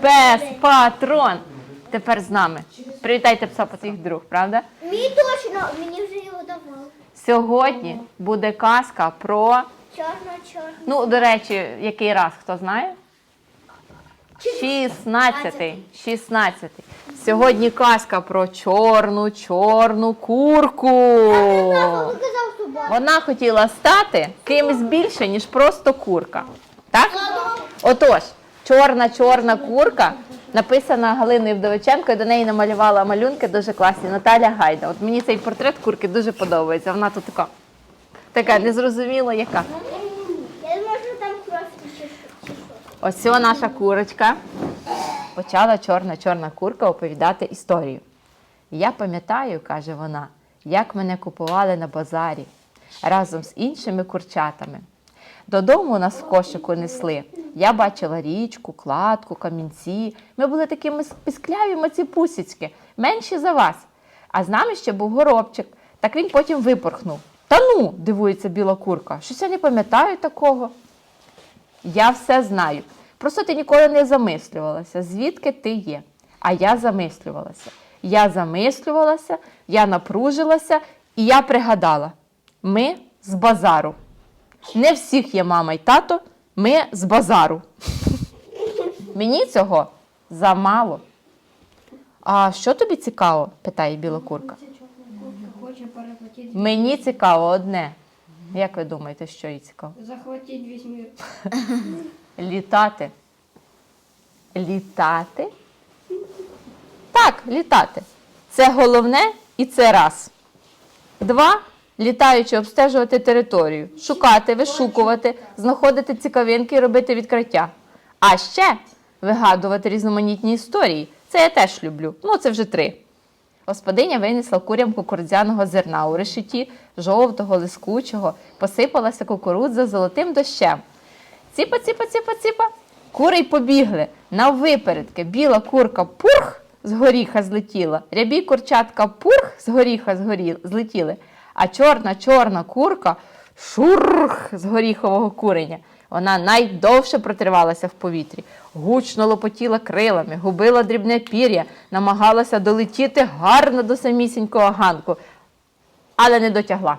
Пес, патрон. Тепер з нами. Привітайте пса по своїх друг, правда? Мені точно, мені вже його давали. Сьогодні буде казка про. Чорно-чорно. Ну, до речі, який раз, хто знає? 16. 16. Сьогодні казка про чорну, чорну курку. Вона хотіла стати кимось більше, ніж просто курка. Так? Отож, чорна чорна курка написана Галиною Вдовиченко, і до неї намалювала малюнки дуже класні. Наталя Гайда. От мені цей портрет курки дуже подобається. Вона тут така, така незрозуміла яка. Я думаю, що там кров. Ось наша курочка. Почала чорна чорна курка оповідати історію. Я пам'ятаю, каже вона, як мене купували на базарі разом з іншими курчатами. Додому нас в кошику несли. Я бачила річку, кладку, камінці. Ми були такими піскляві маціпусіцьки, менші за вас. А з нами ще був горобчик. Так він потім випорхнув. Та ну, дивується біла курка. Щось я не пам'ятаю такого. Я все знаю. Просто ти ніколи не замислювалася, звідки ти є. А я замислювалася. Я замислювалася, я напружилася і я пригадала: ми з базару. Не всіх є мама й тато, ми з базару. Мені цього замало. А що тобі цікаво? питає біла курка. Мені цікаво одне. Як ви думаєте, що їй цікаво? захватити весь мир. Літати. Літати? Так, літати. Це головне і це раз. Два. Літаючи, обстежувати територію, шукати, вишукувати, знаходити цікавинки і робити відкриття. А ще вигадувати різноманітні історії. Це я теж люблю. Ну, це вже три. Господиня винесла курям кукурудзяного зерна у решеті, жовтого, лискучого, посипалася кукурудза золотим дощем. Ціпа, ціпа, ціпа, ціпа. Кури й побігли. Наввипередки біла курка пурх з горіха злетіла, рябі курчатка пурх з горіха згорі... злетіли, а чорна чорна курка шурх з горіхового куреня. Вона найдовше протривалася в повітрі, гучно лопотіла крилами, губила дрібне пір'я, намагалася долетіти гарно до самісінького ганку, але не дотягла.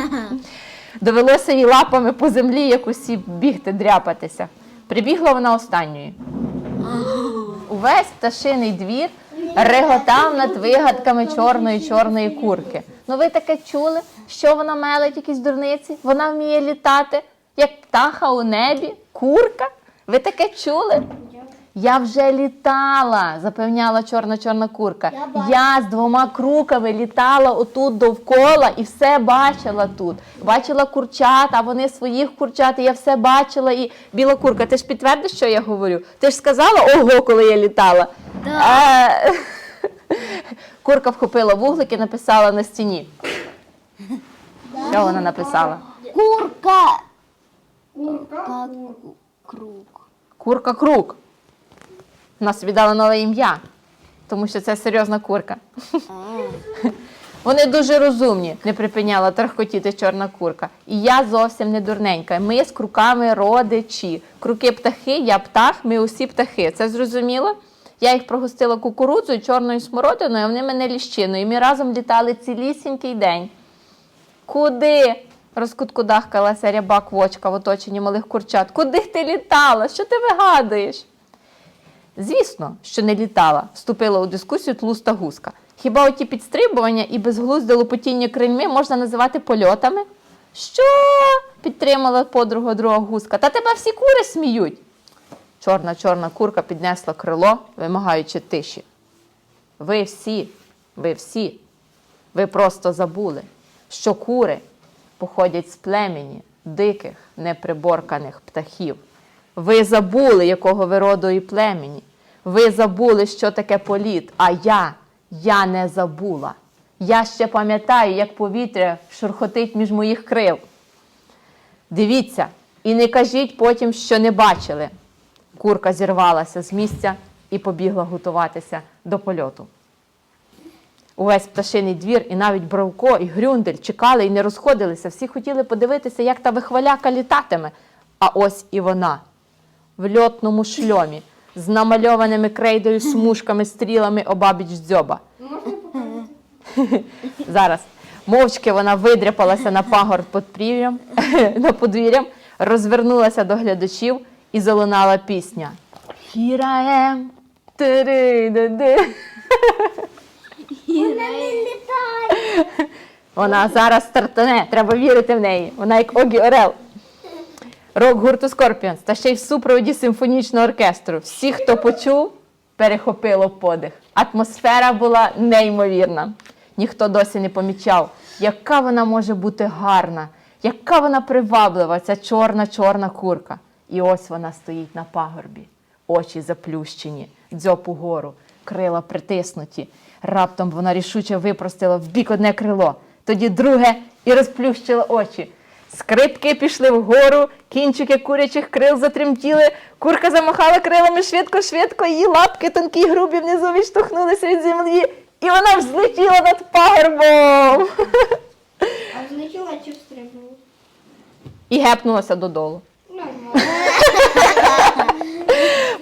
Довелося їй лапами по землі, як усі бігти, дряпатися. Прибігла вона останньою. Увесь пташиний двір реготав над вигадками чорної чорної курки. Ну ви таке чули, що вона мелить якісь дурниці? Вона вміє літати, як птаха у небі, курка. Ви таке чули? Я вже літала, запевняла чорна чорна курка. Я. Я з двома круками літала отут довкола і все бачила тут. Бачила курчат, а вони своїх курчат, і я все бачила. І біла курка, ти ж підтвердиш, що я говорю? Ти ж сказала ого, коли я літала. Е, Курка вхопила вуглик і написала на стіні. Що вона написала? Курка. Курка, Круг. Курка круг. Вона собі дала нове ім'я, тому що це серйозна курка. Вони дуже розумні, не припиняла тархкотіти чорна курка. І я зовсім не дурненька. Ми з круками родичі. Круки птахи, я птах, ми усі птахи. Це зрозуміло? Я їх прогустила кукурудзою, чорною смородиною, а вони мене ліщиною. І ми разом літали цілісінький день. Куди? розкуткудахкалася ряба квочка в оточенні малих курчат. Куди ти літала? Що ти вигадуєш? Звісно, що не літала, вступила у дискусію тлуста гуска. Хіба оті підстрибування і безглузде лопотіння крильми можна називати польотами? Що? підтримала подруга друга гуска. Та тебе всі кури сміють. Чорна чорна курка піднесла крило, вимагаючи тиші. Ви всі, ви всі, ви просто забули, що кури походять з племені диких, неприборканих птахів. Ви забули, якого ви роду і племені. Ви забули, що таке політ. А я, я не забула. Я ще пам'ятаю, як повітря шурхотить між моїх крил. Дивіться, і не кажіть потім, що не бачили. Курка зірвалася з місця і побігла готуватися до польоту. Увесь пташиний двір, і навіть Бравко, і Грюндель чекали і не розходилися. Всі хотіли подивитися, як та вихваляка літатиме. А ось і вона. в льотному шльомі з намальованими крейдою смужками, стрілами обабіч дзьоба. Зараз. Мовчки вона видряпалася на пагорб під прір'ям, на подвір'ям, розвернулася до глядачів і залунала пісня. Here I am. Тири-ди-ди. Вона не літає. Вона зараз стартане, треба вірити в неї. Вона як Огі Орел. Рок гурту Скорпіонс та ще й в супроводі симфонічного оркестру. Всі, хто почув, перехопило подих. Атмосфера була неймовірна. Ніхто досі не помічав, яка вона може бути гарна, яка вона приваблива, ця чорна-чорна курка. І ось вона стоїть на пагорбі, очі заплющені, дзьоб угору, крила притиснуті. Раптом вона рішуче випростила в бік одне крило, тоді друге і розплющила очі. Скрипки пішли вгору, кінчики курячих крил затремтіли, курка замахала крилами швидко-швидко, її лапки тонкі й грубі внизу відштовхнулися від землі, і вона взлетіла над пагорбом А злетіла чи встрибнула? і гепнулася додолу.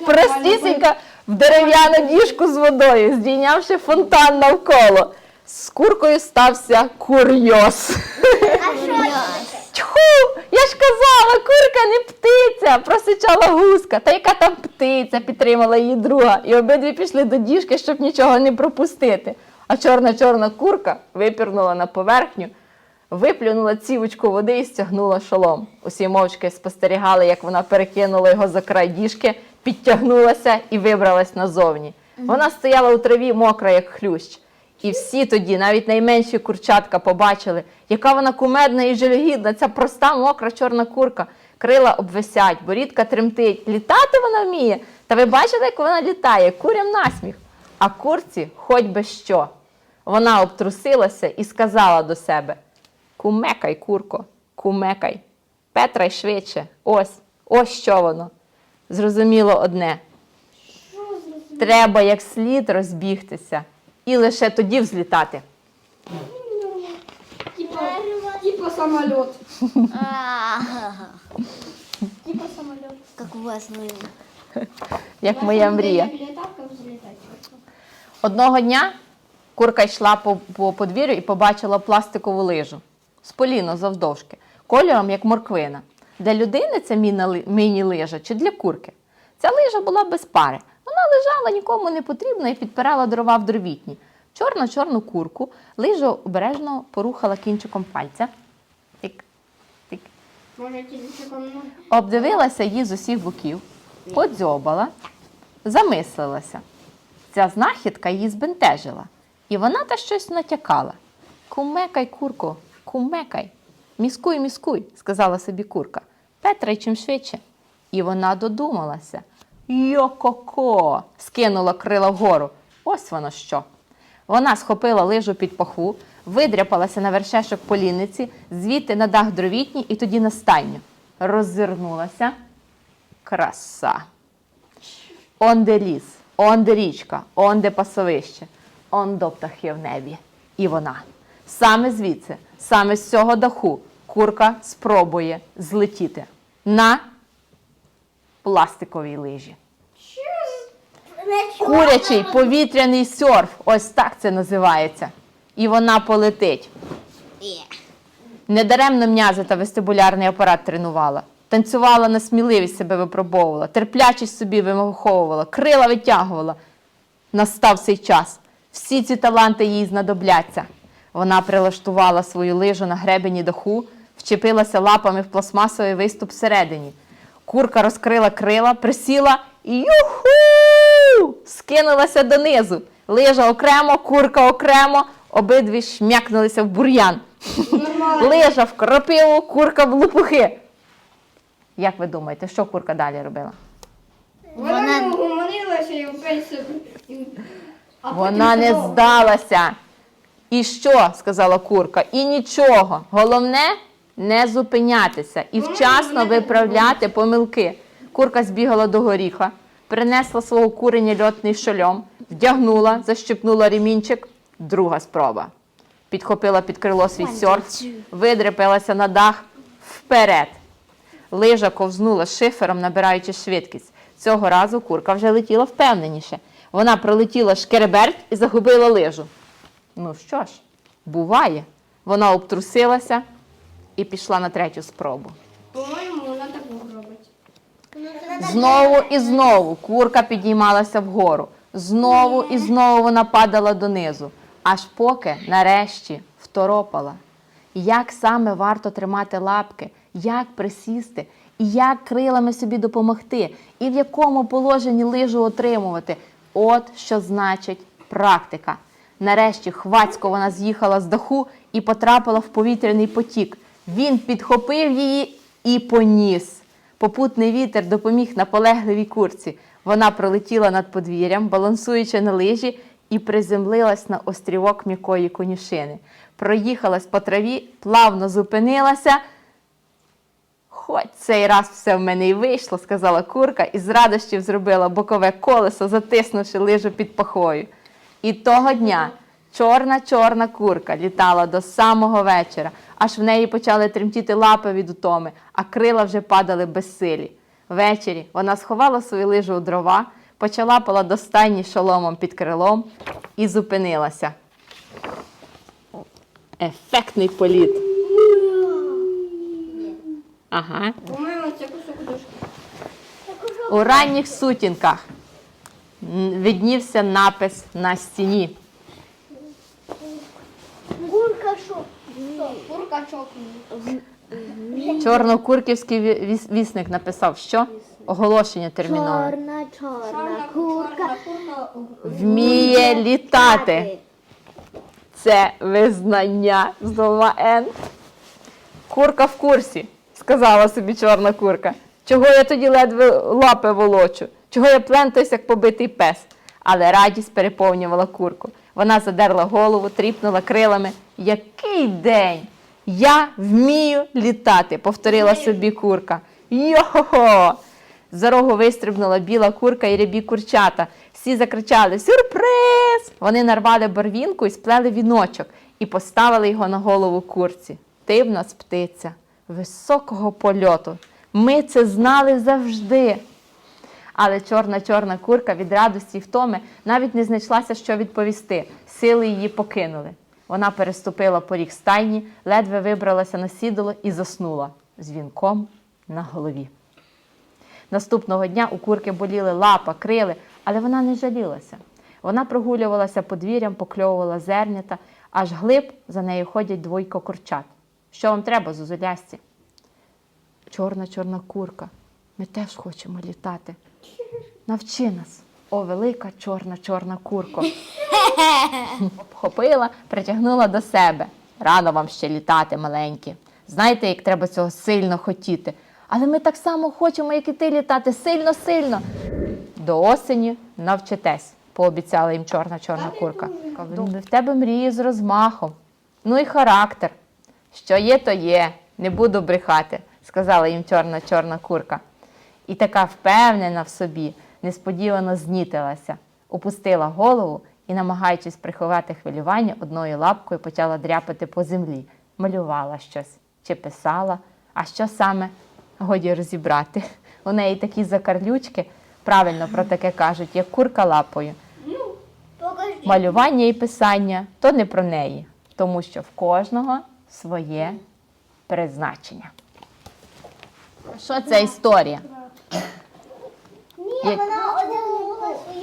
Простісінька в дерев'яну діжку з водою, здійнявши фонтан навколо. З куркою стався курйоз. А що це? Тьху! Я ж казала, курка не птиця, просичала гуска. Та яка там птиця, підтримала її друга. І обидві пішли до діжки, щоб нічого не пропустити. А чорна-чорна курка випірнула на поверхню, виплюнула цівочку води і стягнула шолом. Усі мовчки спостерігали, як вона перекинула його за край діжки, підтягнулася і вибралась назовні. Вона стояла у траві мокра, як хлющ. І всі тоді, навіть найменші курчатка, побачили, яка вона кумедна і жалюгідна, ця проста мокра чорна курка. Крила обвисять, борідка тремтить. Літати вона вміє. Та ви бачите, як вона літає, курям насміх. А курці хоч би що. Вона обтрусилася і сказала до себе: Кумекай, курко, кумекай. Петрай швидше. Ось, ось що воно. Зрозуміло одне. Треба як слід розбігтися і лише тоді взлітати. Типа, типа самоліт. Типа самоліт. Как у вас лыжи. Як моя мрія. Як. Одного дня курка йшла по, по подвір'ю і побачила пластикову лижу з поліно завдовжки, кольором як морквина. Для людини це міні-лижа чи для курки. Ця лижа була без пари. Вона лежала нікому не потрібна і підпирала дрова в дровітні. Чорну-чорну курку лижа обережно порухала кінчиком пальця. Тик, тик, ну. обдивилася її з усіх боків, подзьобала, замислилася. Ця знахідка її збентежила, і вона та щось натякала. Кумекай, курко, кумекай. Міскуй, міскуй, сказала собі курка. Петрай чим швидше. І вона додумалася. Йо-ко-ко! скинула крила вгору. Ось воно що. Вона схопила лижу під паху, видряпалася на вершешок поліниці, звідти на дах дровітні і тоді на стайню. Роззирнулася. Краса. Онде ліс, онде річка, онде пасовище, ондо птахи в небі. І вона. Саме звідси, саме з цього даху, курка спробує злетіти на пластиковій лижі. Курячий повітряний серф. Ось так це називається. І вона полетить. Недаремно м'язи та вестибулярний апарат тренувала. Танцювала на сміливість себе випробовувала, терплячість собі вимаховувала, крила витягувала. Настав цей час. Всі ці таланти їй знадобляться. Вона прилаштувала свою лижу на гребені даху, вчепилася лапами в пластмасовий виступ всередині. Курка розкрила крила, присіла і юху! Скинулася донизу. Лижа окремо, курка окремо, обидві шмякнулися в бур'ян. Лижа в кропиву, курка в лопухи. Як ви думаєте, що курка далі робила? Вона не угомонилася і опять собі. і- а потім Вона не здалася. І що? сказала курка. І нічого. Головне не зупинятися і вчасно виправляти помилки. Курка збігала до горіха, принесла свого куреня льотний шольом, вдягнула, защепнула ремінчик. Друга спроба. Підхопила під крило свій сьорф, видрепилася на дах вперед. Лижа ковзнула шифером, набираючи швидкість. Цього разу курка вже летіла впевненіше. Вона пролетіла шкереберть і загубила лижу. Ну що ж, буває. Вона обтрусилася і пішла на третю спробу. По-моєму, вона так робить. Знову і знову курка підіймалася вгору. Знову і знову вона падала донизу, аж поки нарешті второпала. Як саме варто тримати лапки, як присісти, і як крилами собі допомогти, і в якому положенні лижу отримувати. От що значить практика. Нарешті хвацько вона з'їхала з даху і потрапила в повітряний потік. Він підхопив її і поніс. Попутний вітер допоміг наполегливій курці. Вона пролетіла над подвір'ям, балансуючи на лижі, і приземлилась на острівок м'якої конюшини. Проїхалась по траві, плавно зупинилася. Хоч цей раз все в мене й вийшло, сказала курка, і з радощів зробила бокове колесо, затиснувши лижу під пахою. І того дня чорна чорна курка літала до самого вечора, аж в неї почали тремтіти лапи від утоми, а крила вже падали безсилі. Ввечері вона сховала свою лижу у дрова, почала до стайні шоломом під крилом і зупинилася. Ефектний політ. Ага. У ранніх сутінках виднівся напис на стіні. Гурка що? Чорнокурківський віс- вісник написав, що оголошення термінове. Чорна, чорна Чорна курка. Вміє літати. Це визнання з двома Н. Курка в курсі, сказала собі чорна курка. Чого я тоді ледве лапи волочу? Чого я плентаюсь, як побитий пес? Але радість переповнювала курку. Вона задерла голову, тріпнула крилами. Який день! Я вмію літати, повторила собі курка. Йо-хо-хо! За рогу вистрибнула біла курка і рябі курчата. Всі закричали Сюрприз! Вони нарвали барвінку і сплели віночок і поставили його на голову курці. Ти в нас птиця високого польоту. Ми це знали завжди. Але чорна чорна курка від радості й втоми навіть не знайшлася, що відповісти. Сили її покинули. Вона переступила поріг стайні, ледве вибралася на сідало і заснула з вінком на голові. Наступного дня у курки боліли лапа, крили, але вона не жалілася. Вона прогулювалася подвір'ям, покльовувала зернята, аж глиб за нею ходять двойко курчат. Що вам треба, зозулясті? Чорна чорна курка. Ми теж хочемо літати. Навчи нас, о велика чорна чорна курко. Обхопила, притягнула до себе. Рано вам ще літати, маленькі. Знаєте, як треба цього сильно хотіти. Але ми так само хочемо, як і ти літати, сильно, сильно. До осені навчитесь, пообіцяла їм чорна чорна курка. В тебе мрії з розмахом. Ну і характер. Що є, то є, не буду брехати, сказала їм чорна чорна курка. І така впевнена в собі, несподівано знітилася, опустила голову і, намагаючись приховати хвилювання, одною лапкою почала дряпати по землі, малювала щось чи писала, а що саме годі розібрати. У неї такі закарлючки, правильно про таке кажуть, як курка лапою. Покажи. Малювання і писання то не про неї, тому що в кожного своє призначення. Що це історія? Ні, вона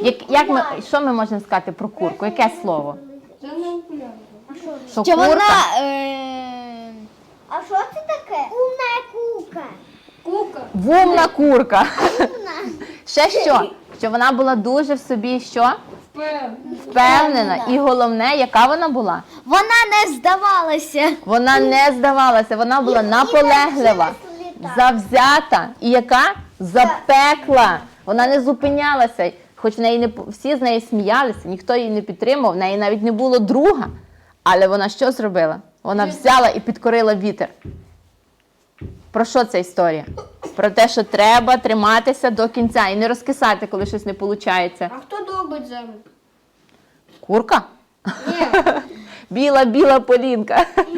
Як, як ми, що ми можемо сказати про курку? Яке слово? Що Що курка? вона. Е... А що це таке? Умна курка. Кука. Вумна курка. Умна. Ще що? Що вона була дуже в собі що? Впевнена. Впевнена. І головне, яка вона була? Вона не здавалася. Вона не здавалася, вона була наполеглива, завзята і яка запекла. Вона не зупинялася, хоч в неї не всі з неї сміялися, ніхто її не підтримав, в неї навіть не було друга. Але вона що зробила? Вона взяла і підкорила вітер. Про що ця історія? Про те, що треба триматися до кінця і не розкисати, коли щось не виходить. А хто долбить землю? Курка? Ні. Біла, біла полінка.